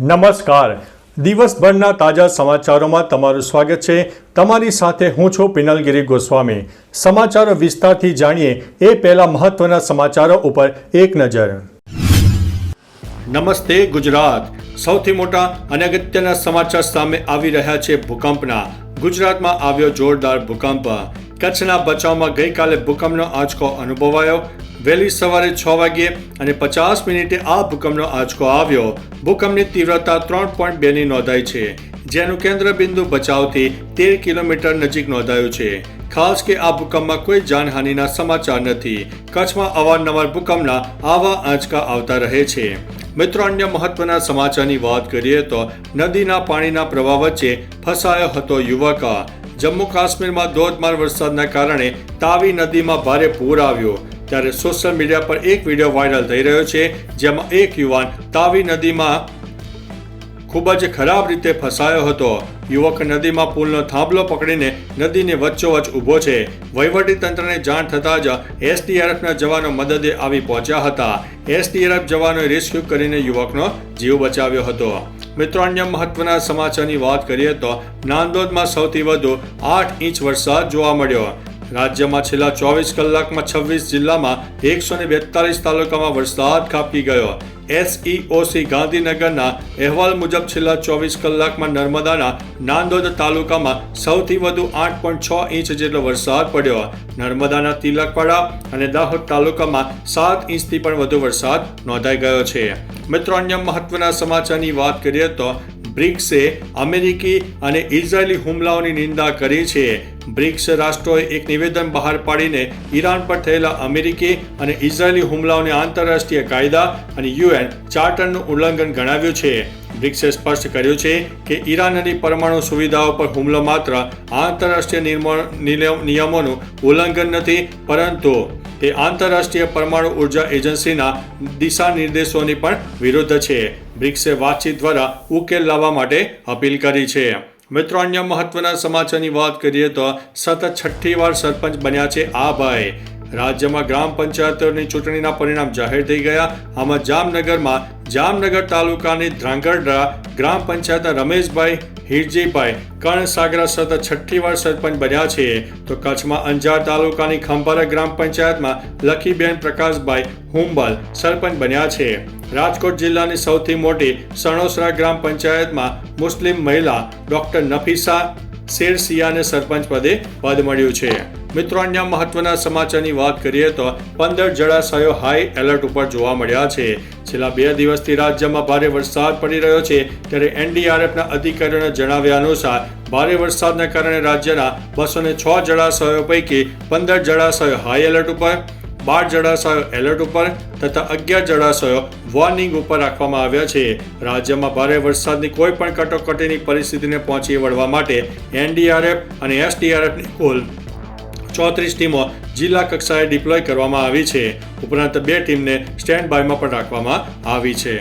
નમસ્કાર. દિવસભરના તાજા સમાચારોમાં તમારું સ્વાગત છે. તમારી સાથે હું છું પિનલગીરી ગોસ્વામી. સમાચારો વિસ્તારથી જાણીએ એ પહેલા મહત્વના સમાચારો ઉપર એક નજર. નમસ્તે ગુજરાત. સૌથી મોટા અને અગત્યના સમાચાર સામે આવી રહ્યા છે ભૂકંપના. ગુજરાતમાં આવ્યો જોરદાર ભૂકંપ. કચ્છના બચાવમાં ગઈકાલે ભૂકંપનો આંચકો અનુભવાયો. વહેલી સવારે છ વાગ્યે અને પચાસ મિનિટે આ ભૂકંપનો આંચકો આવ્યો. ભૂકંપની તીવ્રતા ત્રણ પોઈન્ટ બેની નોંધાઈ છે, જેનું કેન્દ્ર બિંદુ બચાવથી તેર કિલોમીટર નજીક નોંધાયું છે. ખાસ કે આ ભૂકંપમાં કોઈ જાનહાનિના સમાચાર નથી. કચ્છમાં અવારનવાર ભૂકંપના આવા આંચકા આવતા રહે છે. મિત્રો, અન્ય મહત્વના સમાચારની વાત કરીએ તો નદીના પાણીના પ્રવાહ વચ્ચે ફસાયો હતો યુવક. જમ્મુ કાશ્મીરમાં ધોધમાર વરસાદના કારણે તાવી નદીમાં ભારે પૂર આવ્યો. ત્યારે સોશિયલ મીડિયા પર એક વીડિયો વાયરલ થઈ રહ્યો છે, જેમાં એક યુવાન તાવી નદીમાં ખૂબ જ ખરાબ રીતે ફસાયો હતો. યુવક નદીમાં પુલનો થાંભલો પકડીને નદીની વચ્ચોવચ ઊભો છે. વહીવટી તંત્રને જાણ થતાં જ એસટીઆરએફના જવાનો મદદે આવી પહોંચ્યા હતા. એસટીઆરએફ જવાનોએ રેસ્ક્યુ કરીને યુવકનો જીવ બચાવ્યો હતો. મિત્રો, અન્ય મહત્વના સમાચારની વાત કરીએ તો નાંદોદમાં સૌથી વધુ આઠ ઇંચ વરસાદ જોવા મળ્યો. રાજ્યમાં છેલ્લા ચોવીસ કલાકમાં છવ્વીસ જિલ્લામાં એકસો ને બેતાલીસ તાલુકામાં વરસાદ ખાબકી ગયો. એસઈઓસી ગાંધીનગરના અહેવાલ મુજબ છેલ્લા ચોવીસ કલાકમાં નર્મદાના નાંદોદ તાલુકામાં સૌથી વધુ આઠ પોઈન્ટ છ ઇંચ જેટલો વરસાદ પડ્યો. નર્મદાના તિલકવાડા અને દાહોદ તાલુકામાં સાત ઇંચથી પણ વધુ વરસાદ નોંધાઈ ગયો છે. મિત્રો, અન્ય મહત્વના સમાચારની વાત કરીએ તો બ્રિક્સે અમેરિકી અને ઇઝરાયેલી હુમલાઓની નિંદા કરી છે. બ્રિક્સ રાષ્ટ્રોએ એક નિવેદન બહાર પાડીને ઈરાન પર થયેલા અમેરિકી અને ઇઝરાયેલી હુમલાઓને આંતરરાષ્ટ્રીય કાયદા અને યુએન ચાર્ટરનું ઉલ્લંઘન ગણાવ્યું છે. બ્રિક્સે સ્પષ્ટ કર્યું છે કે ઈરાનની પરમાણુ સુવિધાઓ પર હુમલો માત્ર આંતરરાષ્ટ્રીય નિયમોનું ઉલ્લંઘન નથી, પરંતુ તે આંતરરાષ્ટ્રીય પરમાણુ ઊર્જા એજન્સીના દિશા નિર્દેશોની પણ વિરુદ્ધ છે. બ્રિક્સે વાતચીત દ્વારા ઉકેલ લાવવા માટે અપીલ કરી છે. મિત્રો, અન્ય મહત્વના સમાચારની વાત કરીએ તો સતત છઠ્ઠી વાર સરપંચ બન્યા છે આ ભાઈ. રાજ્યમાં ગ્રામ પંચાયતોની ચૂંટણીના પરિણામ જાહેર થઈ ગયા. આમાં જામનગરમાં જામનગર તાલુકાની ધ્રાંગડ્રા ગ્રામ પંચાયતના રમેશભાઈ, હિરજીભાઈ, કર્ણસાગરા સતત છઠ્ઠી વાર સરપંચ બન્યા છે. તો કચ્છમાં અંજાર તાલુકાની ખંભારા ગ્રામ પંચાયતમાં લખીબેન પ્રકાશભાઈ હુંબલ સરપંચ બન્યા છે. રાજકોટ જિલ્લાની સૌથી મોટી સણોસરા ગ્રામ પંચાયતમાં મુસ્લિમ મહિલા ડોક્ટર નફીસા શેરસિયાને સરપંચ પદે પદ મળ્યું છે. મિત્રો, અન્ય મહત્વના સમાચારની વાત કરીએ તો પંદર જળાશયો હાઈ એલર્ટ ઉપર જોવા મળ્યા છે. છેલ્લા બે દિવસથી રાજ્યમાં ભારે વરસાદ પડી રહ્યો છે ત્યારે એનડીઆરએફના અધિકારીઓના જણાવ્યા અનુસાર ભારે વરસાદના કારણે રાજ્યના બસો છ જળાશયો પૈકી પંદર જળાશયો હાઈ એલર્ટ ઉપર બાર જળાશયો એલર્ટ ઉપર તથા અગિયાર જળાશયો વોર્નિંગ ઉપર રાખવામાં આવ્યા છે. રાજ્યમાં ભારે વરસાદની કોઈ પણ કટોકટીની પરિસ્થિતિને પહોંચી વળવા માટે એનડીઆરએફ અને એસડીઆરએફની કુલ ચોત્રીસ ટીમો જિલ્લા કક્ષાએ ડિપ્લોય કરવામાં આવી છે. ઉપરાંત બે ટીમને સ્ટેન્ડ બાયમાં પણ રાખવામાં આવી છે.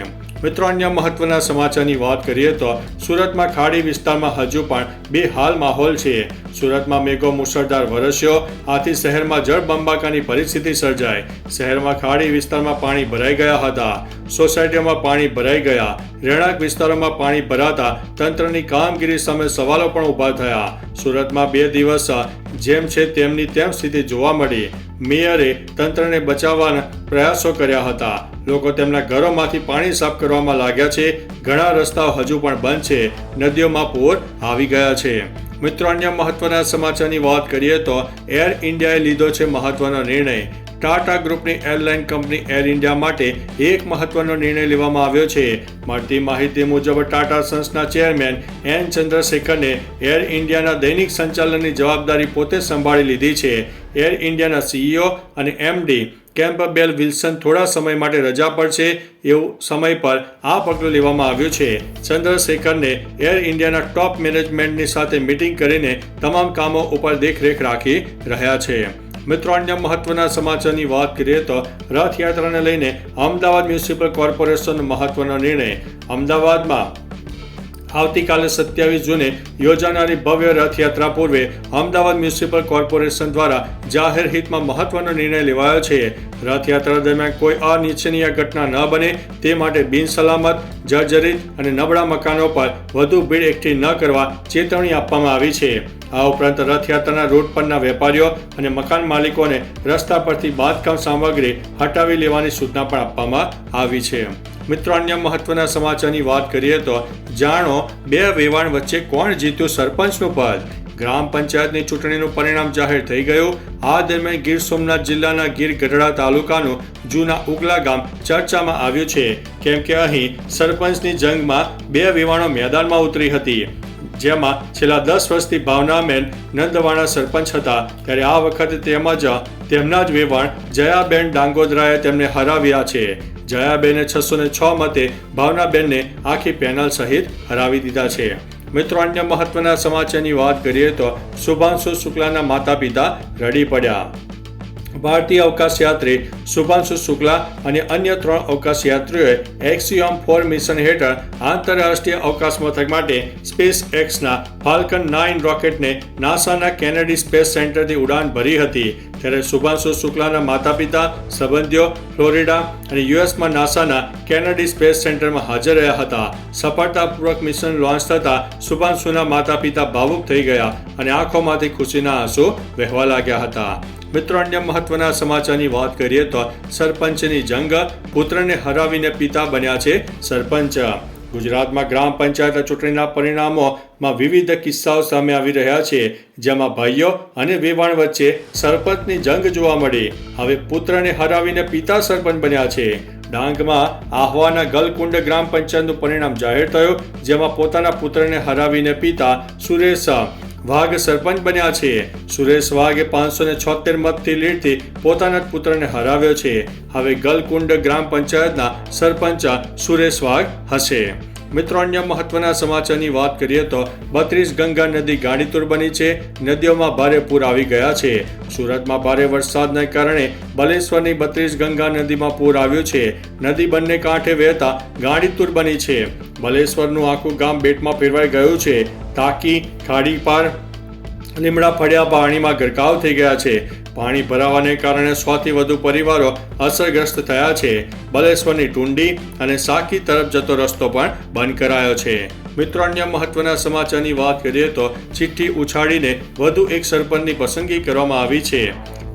મિત્રો, અન્ય મહત્વના સમાચારની વાત કરીએ તો સુરતમાં ખાડી વિસ્તારમાં હજુ પણ બે હાલ માહોલ છે. સુરતમાં મેઘો મુશળધાર વરસ્યો, આથી શહેરમાં જળબંબાકાની પરિસ્થિતિ સર્જાઈ. શહેરમાં ખાડી વિસ્તારમાં પાણી ભરાઈ ગયા હતા. સોસાયટીઓમાં પાણી ભરાઈ ગયા. રહેણાંક વિસ્તારોમાં પાણી ભરાતા તંત્રની કામગીરી સામે સવાલો પણ ઊભા થયા. સુરતમાં બે દિવસ જેમ છે તેમની તેમ સ્થિતિ જોવા મળી. મેયરે તંત્રને બચાવવાના પ્રયાસો કર્યા હતા. લોકો તેમના ઘરોમાંથી પાણી સાફ કરવામાં લાગ્યા છે. ઘણા રસ્તાઓ હજુ પણ બંધ છે. નદીઓમાં પૂર આવી ગયા છે. મિત્રો, અન્ય મહત્વના સમાચારની વાત કરીએ તો એર ઇન્ડિયાએ લીધો છે મહત્વનો નિર્ણય. ટાટા ગ્રુપની એરલાઇન કંપની એર ઇન્ડિયા માટે એક મહત્વનો નિર્ણય લેવામાં આવ્યો છે. મળતી માહિતી મુજબ ટાટા સન્સના ચેરમેન એન ચંદ્રશેખરને એર ઇન્ડિયાના દૈનિક સંચાલનની જવાબદારી પોતે સંભાળી લીધી છે. એર ઇન્ડિયાના સીઈઓ અને એમડી કેમ્પબેલ વિલ્સન થોડા સમય માટે રજા પર છે એવું સમય પર આ પગલું લેવામાં આવ્યું છે. ચંદ્રશેખરને એર ઇન્ડિયાના ટોપ મેનેજમેન્ટની સાથે મિટિંગ કરીને તમામ કામો ઉપર દેખરેખ રાખી રહ્યા છે. મિત્રો, અન્ય મહત્વના સમાચારની વાત કરીએ તો રથયાત્રાને લઈને અમદાવાદ મ્યુનિસિપલ કોર્પોરેશનનો મહત્વનો નિર્ણય. અમદાવાદમાં આવતીકાલે સત્યાવીસ જૂને યોજાનારી ભવ્ય રથયાત્રા પૂર્વે અમદાવાદ મ્યુનિસિપલ કોર્પોરેશન દ્વારા જાહેર હિતમાં મહત્વનો નિર્ણય લેવાયો છે. રથયાત્રા દરમિયાન કોઈ અનિચ્છનીય ઘટના ન બને, તે માટે બિનસલામત, જર્જરિત અને નબળા મકાનો પર વધુ ભીડ એકઠી ન કરવા ચેતવણી આપવામાં આવી છે. આ ઉપરાંત રથયાત્રાના રૂટ પરના વેપારીઓ અને મકાન માલિકોને રસ્તા પરથી બાંધકામ સામગ્રી હટાવી લેવાની સૂચના પણ આપવામાં આવી છે. મિત્રો, અન્ય મહત્વના સમાચારની વાત કરીએ તો જાણો, બે વેવાણ વચ્ચે કોણ જીત્યું સરપંચનું પદ? ગ્રામ પંચાયતની ચૂંટણીનું પરિણામ જાહેર થઈ ગયું. આ દરમિયાન ગીર સોમનાથ જિલ્લાના ગીર ગઢડા તાલુકાનું જૂના ઉગલા ગામ ચર્ચામાં આવ્યું છે. કેમ કે અહીં સરપંચની જંગમાં બે વેવાણો મેદાનમાં ઉતરી હતી. જેમાં છેલ્લા દસ વર્ષથી ભાવનાબેન નંદવાણા સરપંચ હતા. ત્યારે આ વખતે તેમજ તેમના જ વેવાણ જયાબેન ડાંગોદરાએ તેમને હરાવ્યા છે. જયાબેને છસો ને છ મતે ભાવનાબેનને આખી પેનલ સહિત હરાવી દીધા છે. મિત્રો, અન્ય મહત્વના સમાચારની વાત કરીએ તો શુભાંશુ શુક્લાના માતા પિતા રડી પડ્યા. ભારતીય અવકાશ યાત્રી શુભાંશુ શુક્લા અને અન્ય ત્રણ અવકાશ યાત્રીઓએ એક્સિયોમ ફોર મિશન હેઠળ આંતરરાષ્ટ્રીય અવકાશ મથક માટે સ્પેસ એક્સના ફાલ્કન નાઇન રોકેટને નાસાના કેનેડી સ્પેસ સેન્ટરથી ઉડાન ભરી હતી. ત્યારે શુભાંશુ શુક્લાના માતા પિતા સંબંધીઓ ફ્લોરિડા અને યુએસમાં નાસાના કેનેડી સ્પેસ સેન્ટરમાં હાજર રહ્યા હતા. સફળતાપૂર્વક મિશન લોન્ચ થતાં શુભાંશુના માતા પિતા ભાવુક થઈ ગયા અને આંખોમાંથી ખુશીના આંસુ વહેવા લાગ્યા હતા. મિત્રો, અન્ય મહત્વના સમાચારની વાત કરીએ તો સરપંચની જંગ પુત્રને હરાવીને પિતા બન્યા છે સરપંચ. ગુજરાતમાં ગ્રામ પંચાયત ચૂંટણીના પરિણામોમાં વિવિધ કિસ્સાઓ સામે આવી રહ્યા છે, જેમાં ભાઈઓ અને વેવાણ વચ્ચે સરપંચની જંગ જોવા મળી. હવે પુત્રને હરાવીને પિતા સરપંચ બન્યા છે. ડાંગમાં આહવાના ગલકુંડ ગ્રામ પંચાયતનું પરિણામ જાહેર થયું, જેમાં પોતાના પુત્રને હરાવીને પિતા સુરેશ વાઘ સરપંચ બન્યા છે. સુરેશ વાઘે પાંચસો ને છોતેર મતથી લીડથી પોતાના પુત્રને હરાવ્યો છે. હવે ગલકુંડ ગ્રામ પંચાયતના સરપંચ સુરેશ વાઘ હશે. મિત્રો, અન્ય મહત્વના સમાચારની વાત કરીએ તો બત્રીસ ગંગા નદી ગાડીતુર બની છે. નદીઓમાં ભારે પૂર આવી ગયા છે. સુરતમાં ભારે વરસાદને કારણે બલેશ્વરની બત્રીસ ગંગા નદીમાં પૂર આવ્યું છે. નદી બંને કાંઠે વહેતા ગાડીતુર બની છે. બલેશ્વરનું આખું ગામ બેટમાં ફેરવાઈ ગયું છે. તાકી ખાડી પાર લીમડા ફળિયા પાણીમાં ગરકાવ થઈ ગયા છે. પાણી ભરાવાને કારણે સોથી વધુ પરિવારો અસરગ્રસ્ત થયા છે. બલેશ્વરની ટુંડી અને સાકી તરફ જતો રસ્તો પણ બંધ કરાયો છે. મિત્રો, અન્ય મહત્વના સમાચારની વાત કરીએ તો ચિઠ્ઠી ઉછાળીને વધુ એક સરપંચની પસંદગી કરવામાં આવી છે.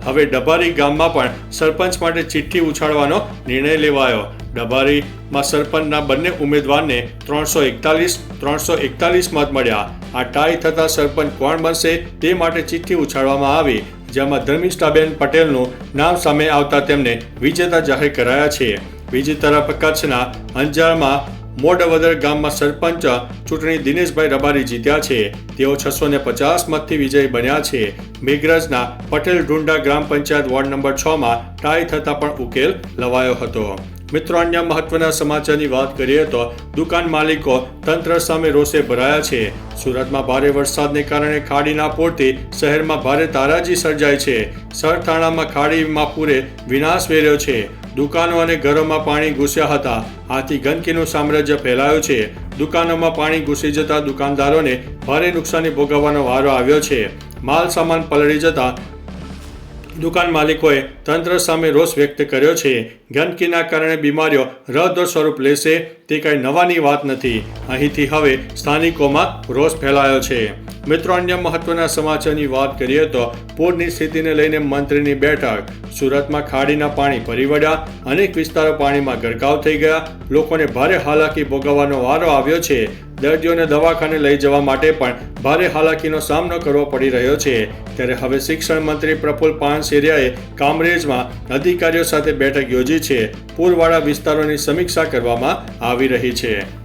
હવે ડબારી ગામમાં પણ સરપંચ માટે ચિઠ્ઠી ઉછાળવાનો નિર્ણય લેવાયો. ડબારીમાં સરપંચના બંને ઉમેદવારને ત્રણસો એકતાલીસ ત્રણસો એકતાલીસ મત મળ્યા. આ ટાઈ થતા સરપંચ કોણ બનશે તે માટે ચિઠ્ઠી ઉછાળવામાં આવી. જેમાં ધર્મિષ્ઠાબેન પટેલનું નામ સામે આવતા તેમને વિજેતા જાહેર કરાયા છે. વિજેતા કચ્છના અંજારમાં મોડવદર ગામમાં સરપંચ ચૂંટણી દિનેશભાઈ રબારી જીત્યા છે. તેઓ છસો ને પચાસ મતથી વિજયી બન્યા છે. મેઘરાજના પટેલ ઢુંડા ગ્રામ પંચાયત વોર્ડ નંબર છ માં ટાઈ થતા પણ ઉકેલ લવાયો હતો. મિત્રો, અન્ય મહત્વના સમાચારની વાત કરીએ તો દુકાન માલિકો તંત્ર સામે રોષે ભરાયા છે. સુરતમાં ભારે વરસાદને કારણે ખાડીના પૂરથી શહેરમાં ભારે તારાજી સર્જાય છે. સરથાણામાં ખાડીમાં પૂરે વિનાશ વેર્યો છે. દુકાનો અને ઘરોમાં પાણી ઘૂસ્યા હતા. આથી ગંદકીનું સામ્રાજ્ય ફેલાયું છે. દુકાનોમાં પાણી ઘૂસી જતા દુકાનદારોને ભારે નુકસાની ભોગવવાનો વારો આવ્યો છે. માલ સામાન પલળી જતા દુકાન માલિકોએ તંત્ર સામે રોષ વ્યક્ત કર્યો છે. ગંદકીના કારણે બીમારીઓ રદ સ્વરૂપ લેશે તે કંઈ નવાની વાત નથી. અહીંથી હવે સ્થાનિકોમાં રોષ ફેલાયો છે. મિત્રો, અન્ય મહત્વના સમાચારની વાત કરીએ તો પૂરની સ્થિતિને લઈને મંત્રીની બેઠક. સુરતમાં ખાડીના પાણી ફરી વળ્યા, અનેક વિસ્તારો પાણીમાં ગરકાવ થઈ ગયા. લોકોને ભારે હાલાકી ભોગવવાનો વારો આવ્યો છે. દર્દીઓને દવાખાને લઈ જવા માટે પણ ભારે હાલાકીનો સામનો કરવો પડી રહ્યો છે. ત્યારે હવે શિક્ષણ મંત્રી પ્રફુલ પાનસેરિયાએ કામરેજમાં અધિકારીઓ સાથે બેઠક યોજી છે. પૂરવાળા વિસ્તારોની સમીક્ષા કરવામાં આવી રહી છે.